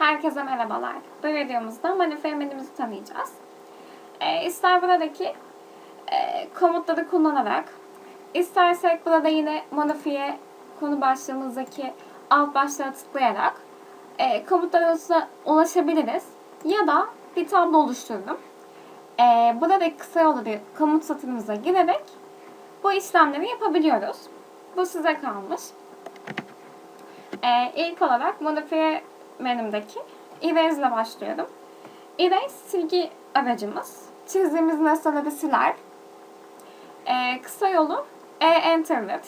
Herkese merhabalar. Bu videomuzda manifold menümüzü tanıyacağız. Ee, ister buradaki e, komutları kullanarak, istersek burada yine modifiye konu başlığımızdaki alt başlığa tıklayarak e, komutlarımıza ulaşabiliriz. Ya da bir tablo oluşturdum. E, buradaki kısa yolu bir komut satırımıza girerek bu işlemleri yapabiliyoruz. Bu size kalmış. Ee, ilk olarak modifiye menümdeki Erase ile başlıyorum. Erase silgi aracımız. Çizdiğimiz nesneleri siler. Ee, kısa yolu E-Enterlet.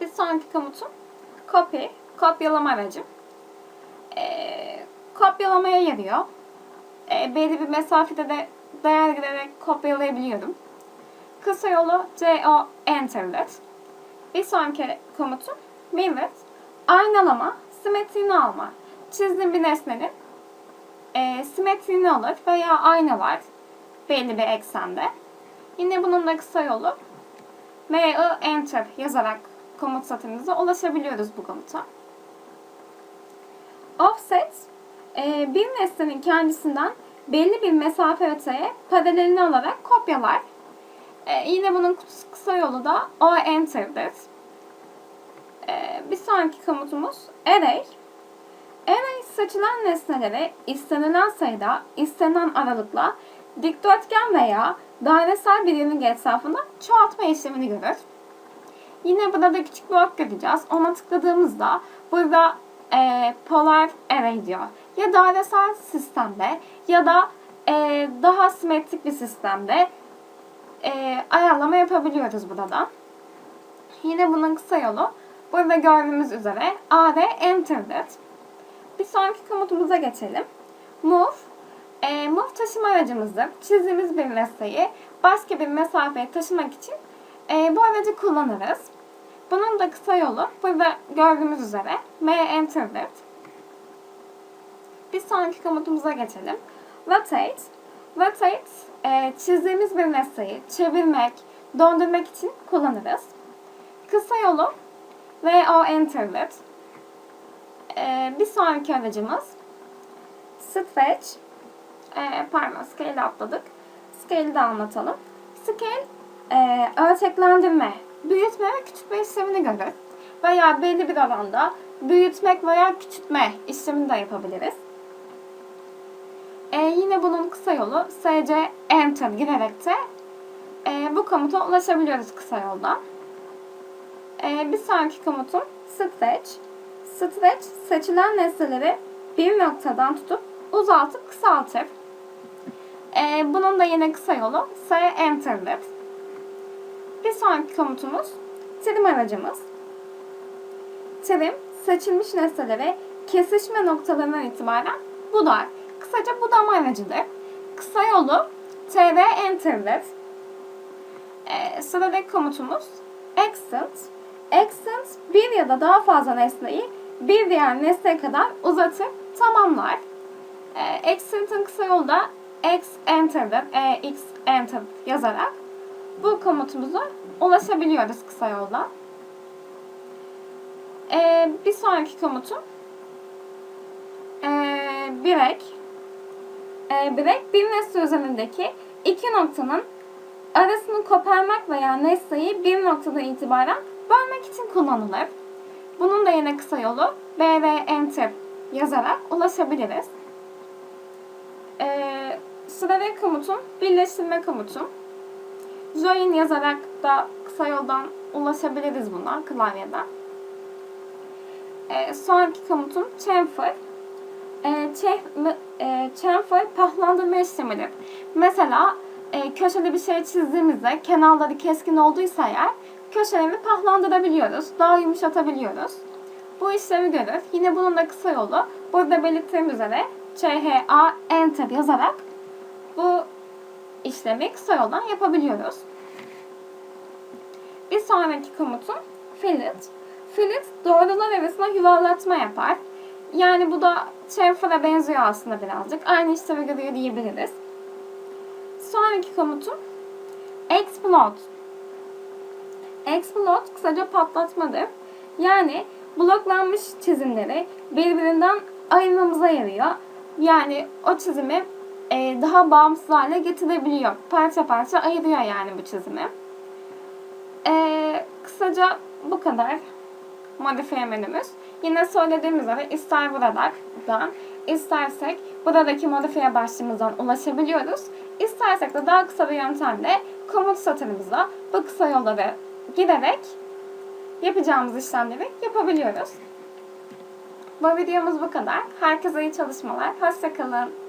Bir sonraki komutum Copy, kopyalama aracım. Ee, kopyalamaya yarıyor. Ee, belli bir mesafede de değer girerek kopyalayabiliyorum. Kısa yolu CO Enterlet. Bir sonraki komutum Mirror, aynalama, simetriğini alma. Çizdiğim bir nesnenin e, simetriğini alır veya aynalar belli bir eksende. Yine bunun da kısa yolu MI Enter yazarak komut satırımıza ulaşabiliyoruz bu komuta. Offset, e, bir nesnenin kendisinden belli bir mesafe öteye paralelini alarak kopyalar. E, yine bunun kısa yolu da O Enter'dir. Bir sonraki komutumuz array. Array seçilen nesneleri istenilen sayıda, istenen aralıkla dikdörtgen veya dairesel bir yörünge etrafında çoğaltma işlemini görür. Yine burada da küçük bir ok göreceğiz. Ona tıkladığımızda burada e, polar array diyor. Ya dairesel sistemde ya da e, daha simetrik bir sistemde e, ayarlama yapabiliyoruz buradan. Yine bunun kısa yolu Burada gördüğümüz üzere AD Enter'dir. Bir sonraki komutumuza geçelim. Move. E, move taşıma aracımızdır. Çizdiğimiz bir nesneyi başka bir mesafeye taşımak için e, bu aracı kullanırız. Bunun da kısa yolu burada gördüğümüz üzere M Enter'dir. Bir sonraki komutumuza geçelim. Rotate. Rotate e, çizdiğimiz bir nesneyi çevirmek, döndürmek için kullanırız. Kısa yolu ve o enterlet. Ee, bir sonraki aracımız stretch. Ee, pardon scale atladık. Scale'i de anlatalım. Scale e, ölçeklendirme, büyütme ve küçültme işlemini görür. Veya belli bir oranda büyütmek veya küçültme işlemini de yapabiliriz. Ee, yine bunun kısa yolu SC Enter girerek de e, bu komuta ulaşabiliyoruz kısa yoldan. Ee, bir sonraki komutum stretch. Stretch seçilen nesneleri bir noktadan tutup uzaltıp kısaltır. Ee, bunun da yine kısa yolu S enter'dir. Bir sonraki komutumuz trim aracımız. Trim seçilmiş nesneleri kesişme noktalarından itibaren budar. Kısaca budama aracıdır. Kısa yolu tr enter'dir. Ee, sıradaki komutumuz extend Extend bir ya da daha fazla nesneyi bir diğer nesneye kadar uzatıp tamamlar. E, Extend'ın kısa yolu da x enter'dır. E, x enter yazarak bu komutumuza ulaşabiliyoruz kısa yoldan. E, bir sonraki komutum e, break. E, break bir nesne üzerindeki iki noktanın arasını koparmak veya nesneyi bir noktadan itibaren bölmek için kullanılır. Bunun da yine kısa yolu BR Enter yazarak ulaşabiliriz. Ee, sıradaki komutum birleştirme komutum. Join yazarak da kısa yoldan ulaşabiliriz buna klavyeden. Ee, sonraki komutum chamfer. Ee, e, chamfer pahlandırma işlemidir. Mesela e, köşeli bir şey çizdiğimizde kenarları keskin olduysa eğer köşeleri pahlandırabiliyoruz. Daha yumuşatabiliyoruz. Bu işlemi görür. Yine bunun da kısa yolu burada belirttiğim üzere CHA Enter yazarak bu işlemi kısa yoldan yapabiliyoruz. Bir sonraki komutum fillet. Fillet doğrular arasında yuvarlatma yapar. Yani bu da chamfer'a benziyor aslında birazcık. Aynı işlemi görüyor diyebiliriz. Sonraki komutum explode. Explode kısaca patlatmadır. Yani bloklanmış çizimleri birbirinden ayırmamıza yarıyor. Yani o çizimi e, daha bağımsız hale getirebiliyor. Parça parça ayırıyor yani bu çizimi. E, kısaca bu kadar modifiye menümüz. Yine söylediğim üzere ister buradan, istersek buradaki modifiye başlığımızdan ulaşabiliyoruz. İstersek de daha kısa bir yöntemle komut satırımıza bu kısa yolları giderek yapacağımız işlemleri yapabiliyoruz. Bu videomuz bu kadar. Herkese iyi çalışmalar. Hoşçakalın.